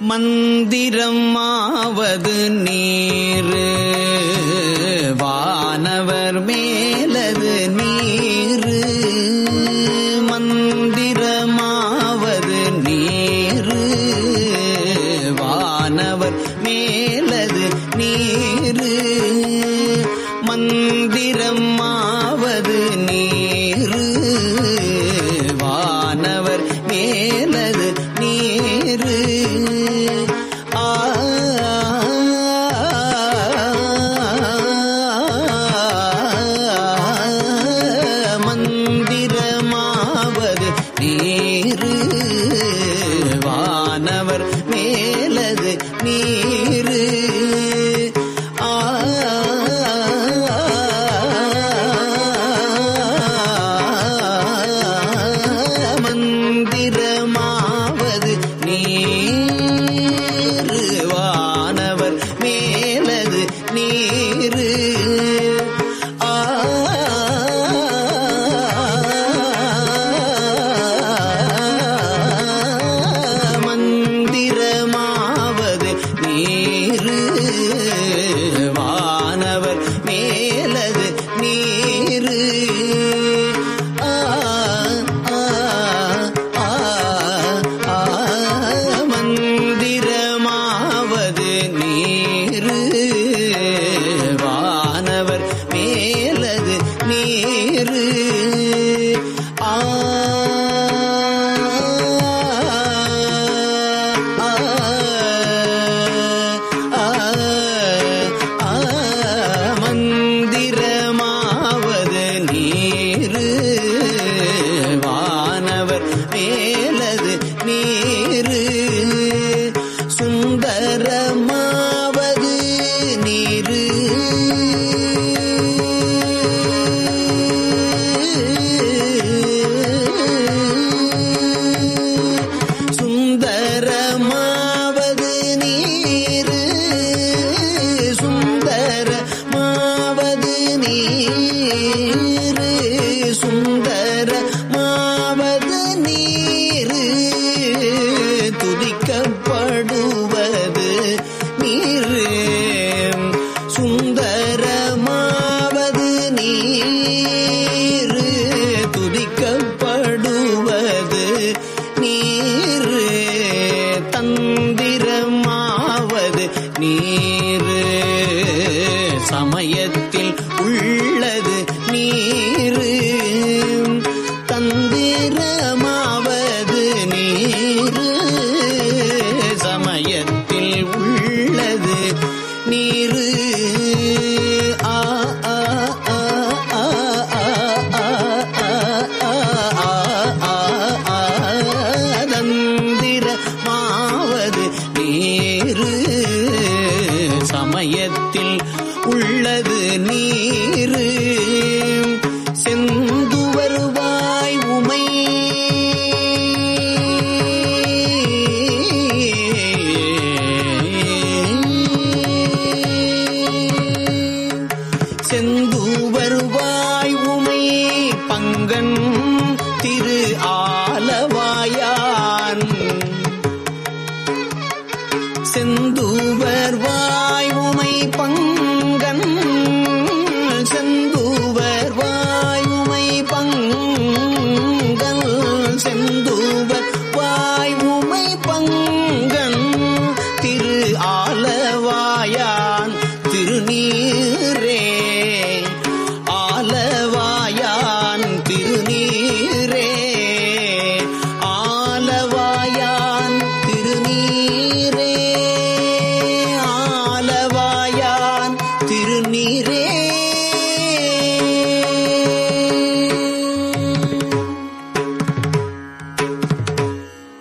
மந்திரமாவது நேரு. வானவர் மே நீரு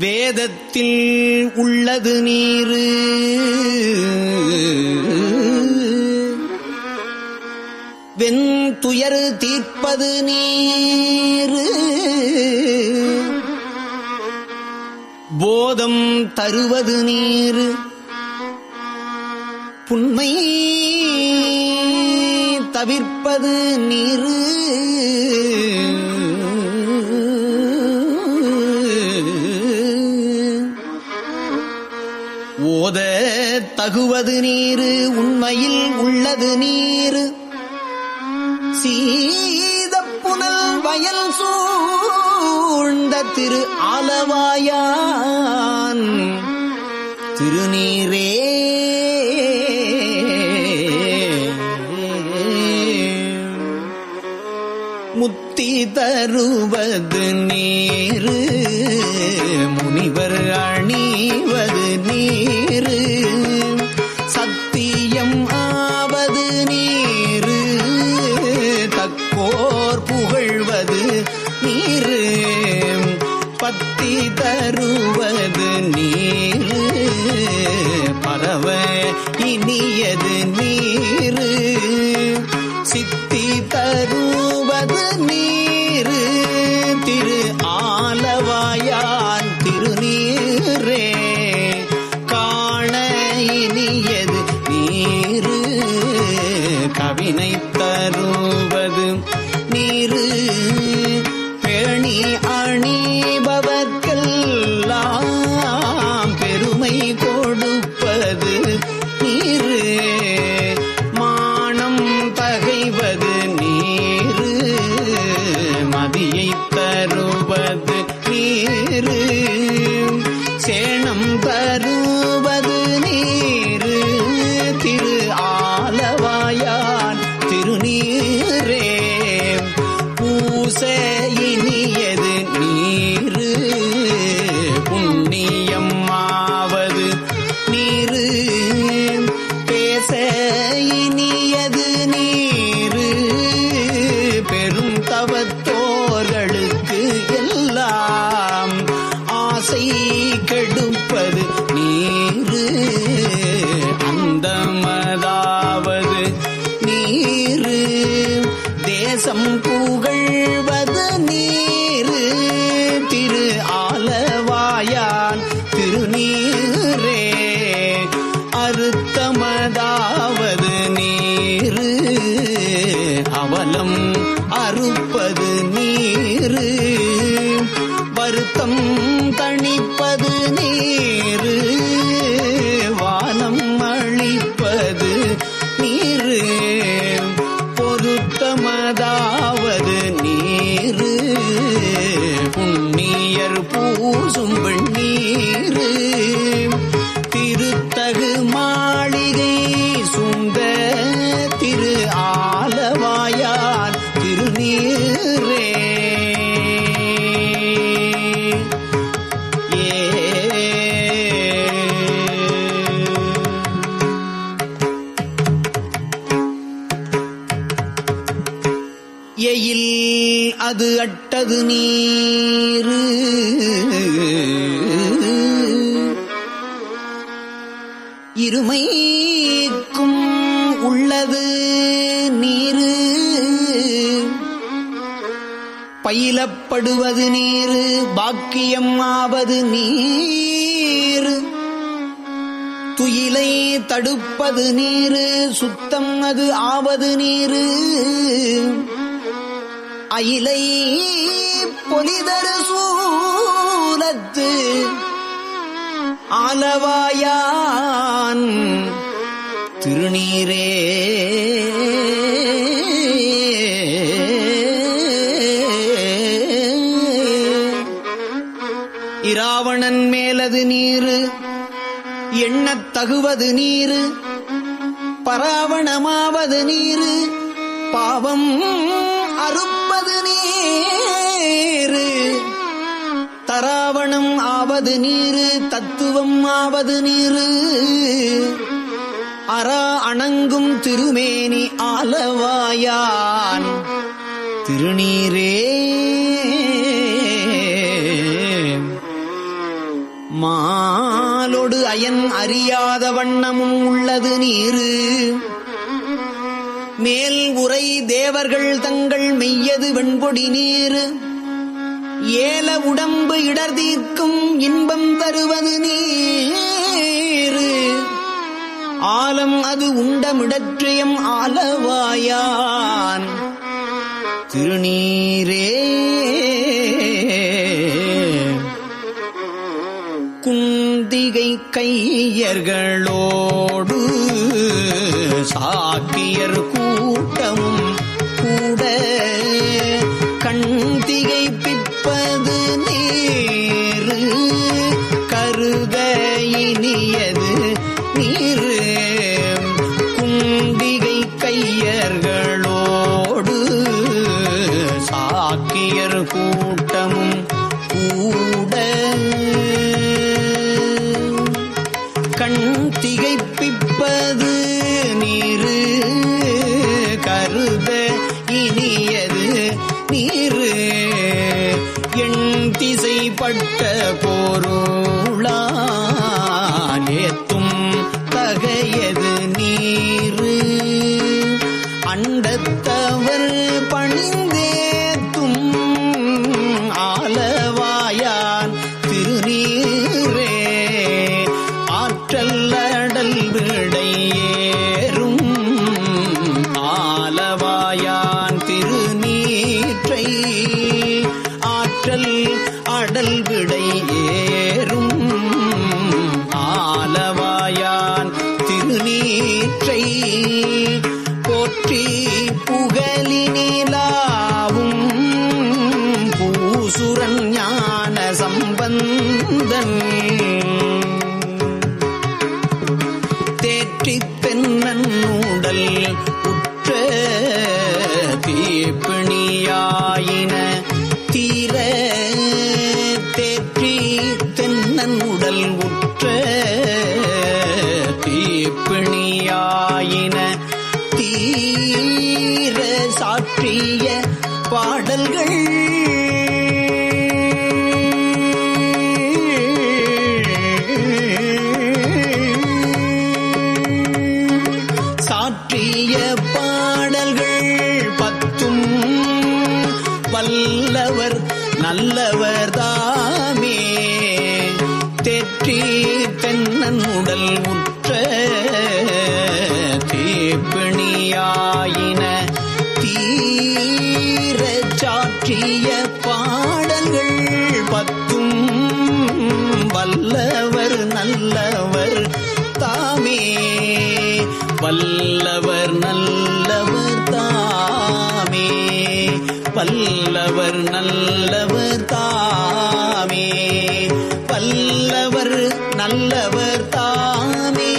வேதத்தில் உள்ளது நீரு. வெண்துயர் தீர்ப்பது நீரு. போதம் தருவது நீர். புண்மை தவிர்ப்பது நீரு. தகுவது நீரு உண்மையில் உள்ளது நீரு. சீத புனல் வயல் சூழ்ந்த திரு ஆலவாயான். திருநீரே. முத்தி தருவது அட்டது நீர். இருமைக்கும் உள்ளது நீர். பயிலப்படுவது நீர் பாக்கியம் ஆவது நீர். துயிலை தடுப்பது நீர் சுத்தம் அது ஆவது நீர். அயிலை பொலிதரு சூலத்து ஆலவாயான் திருநீரே. இராவணன் மேலது நீரு எண்ணத் தகுவது நீரு பராவணமாவது நீரு பாவம் அறுப்பது நீரு. தராவணம் ஆவது நீரு தத்துவம் ஆவது நீரு. அரா அணங்கும் திருமேனி ஆலவாயான். திருநீரே. மாலொடு அயன் அறியாத வண்ணமும் உள்ளது நீரு. மேல் உரை தேவர்கள் தங்கள் மெய்யது வெண்பொடி நீர். ஏல உடம்பு இடர் தீர்க்கும் இன்பம் தருவது நீர். ஆலம் அது உண்டமிடற்றியம் ஆலவாயான். திருநீரே. குந்திகை கையர்களோடு சாக்கி കൂട ஆற்றல் அடல் விடை ஏற போற்றிய பாடல்கள். பல்லவர் நல்லவர் தாமே பல்லவர் நல்லவர் தாமே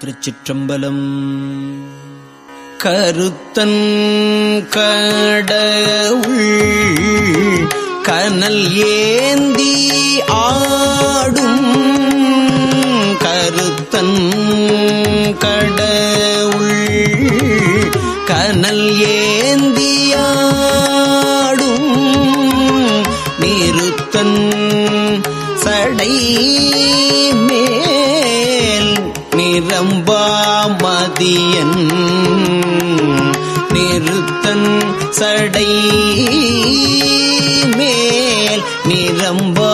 திருச்சிற்றம்பலம் கருத்தன் கடவுள் கனல் ஏந்தி ஆடும் கருத்தன் கடவுள். கனல் ஏந்தியாடும் நிறுத்தன் சடை மேல் நிரம்பாமதியன் நிறுத்தன் சடை மே அம்பா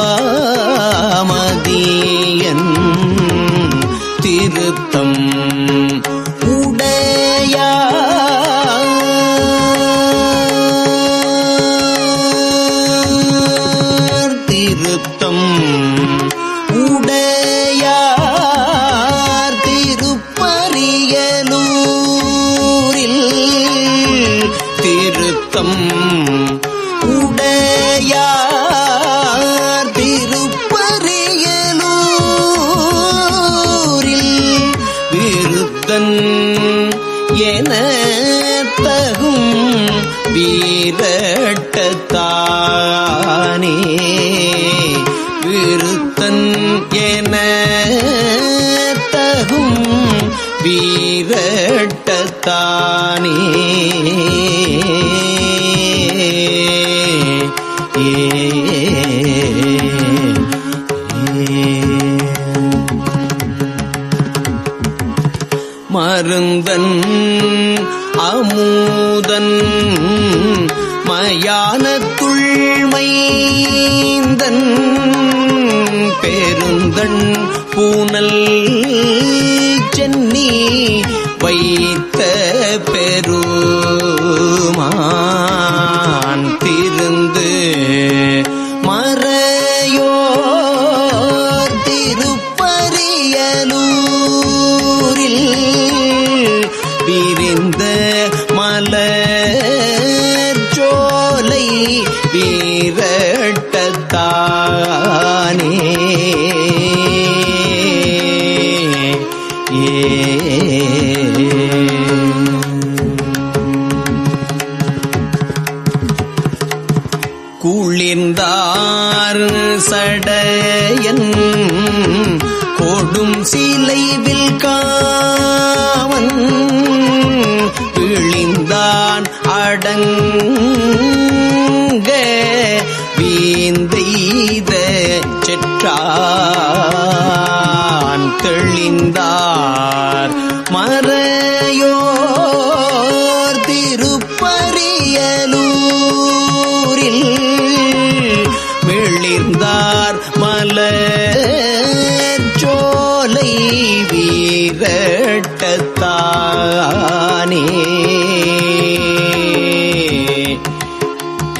யானத்துள்மைந்தன் பேருந்தன் பூனல் சென்னி வைத்த பெருமா குளிர்ந்தார் சடையன். கொடும் சீலைவில் காவன் இழிந்தான் அடங்க வீந்தெய்த செற்றான். தெளிந்தான்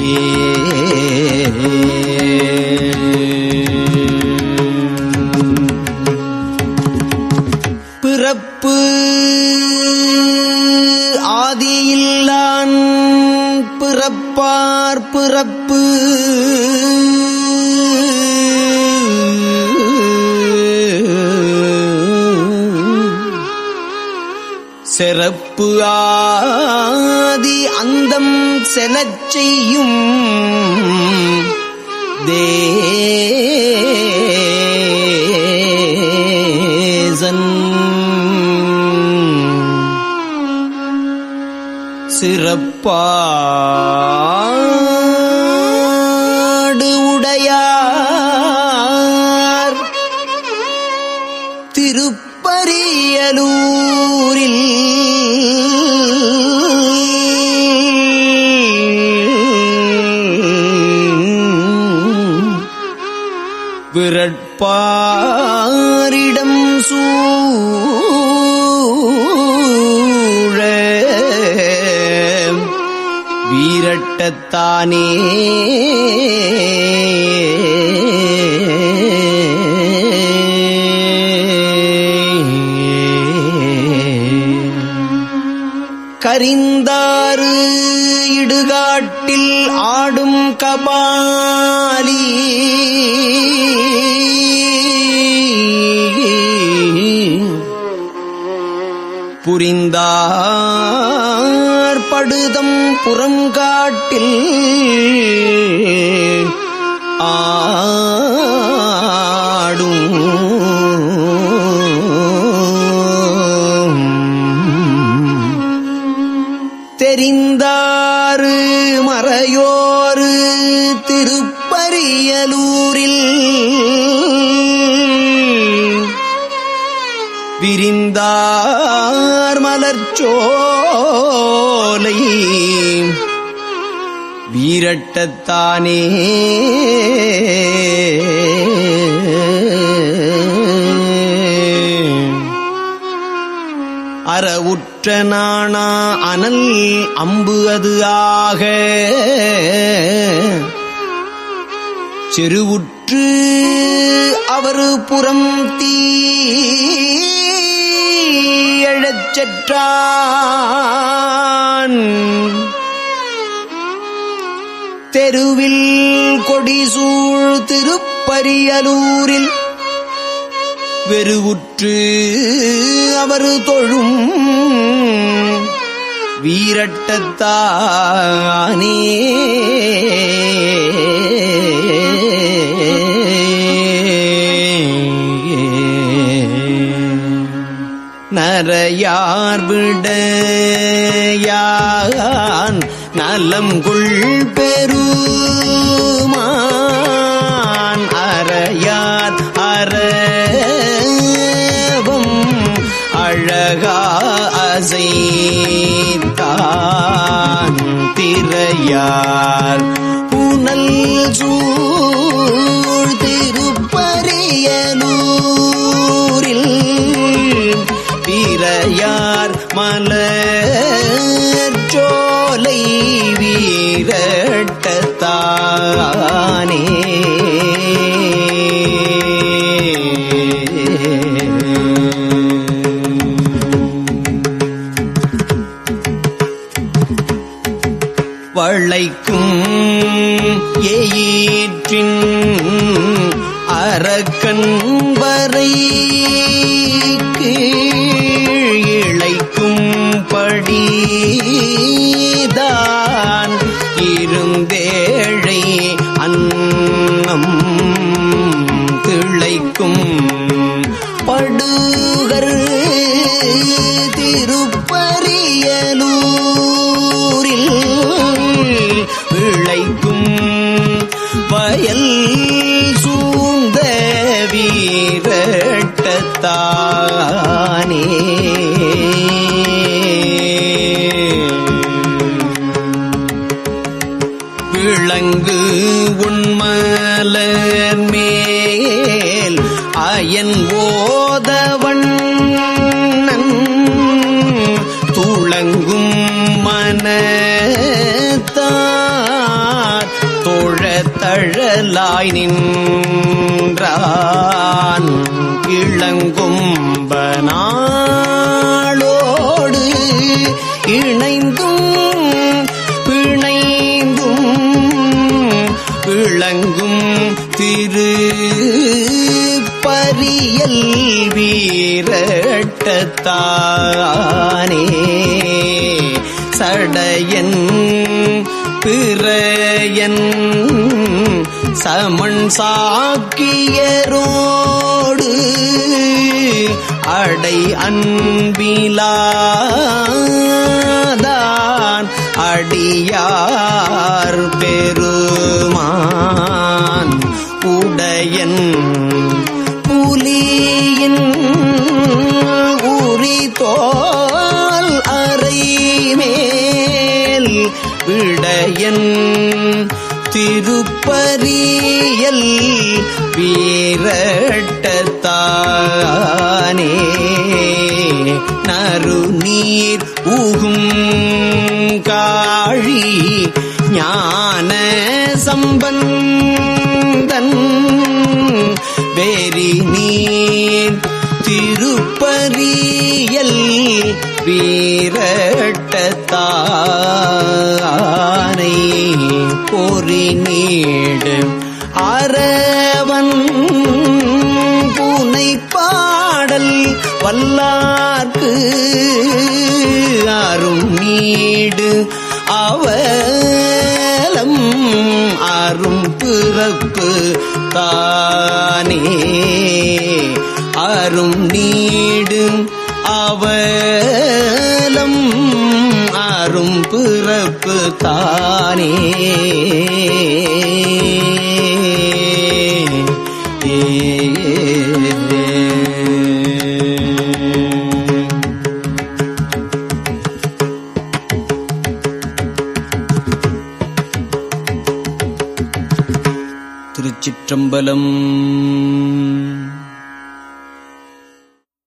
பிறப்பு சிறப்பாடு உடையார். திருப்பரியலூரில் விரட்பா தானே. கரிந்தாறு இடுகாட்டில் ஆடும் கபாலி. புரிந்தார் படுதம் புறங்காட்டில். ஆடும். தெரிந்தாறு மறையோரு திருப்பரியலூரில். விரிந்தார் மலர்ச்சோ வீரட்டத்தானே. அறவுற்ற நாணா அனல் அம்பு அது ஆக. செருவுற்று அவரு புறம் தீ எழச்சற்றான் தெருவில் கொடிசூழ் திருப்பரியலூரில் வெறுவுற்று அவர் தொழும் வீரட்டத்தானே. நரையார் விட யான் நலம் கொள் பெருமான் அறையார் அரவம் அழகா அசைத்தான் திரையார். புனல் சூ வீரட்டத்தானே வளைக்கும் எயிற்றின் வீரட்டத்தானே விளங்கு உண்மலர் மேல் அயன் ஓதவண்ணன் துளங்கும் மனத்தார் தோழத்தழலாய் நின். இணைந்தும் பிணைந்தும் விளங்கும் திரு பரியல் வீரட்டத்தானே. சடையன் பிறையன் சமன் சாக்கியரோடு அடை அன்பிலா அடியார் பெருமான் உடையன் புலியின் உரி தோல் அறைமேல் விடையன் திருப்பரியல் வீரட்டத்தானே நறு நீர் வீரட்டத்தானை பொறி நீடு அரவன் பூனை பாடல் வல்லார்க்கு அரும் நீடு அவலம் அரும் பிறப்பு தானே. அரும் நீடு பிறப்பு தானே. திருச்சிற்றம்பலம்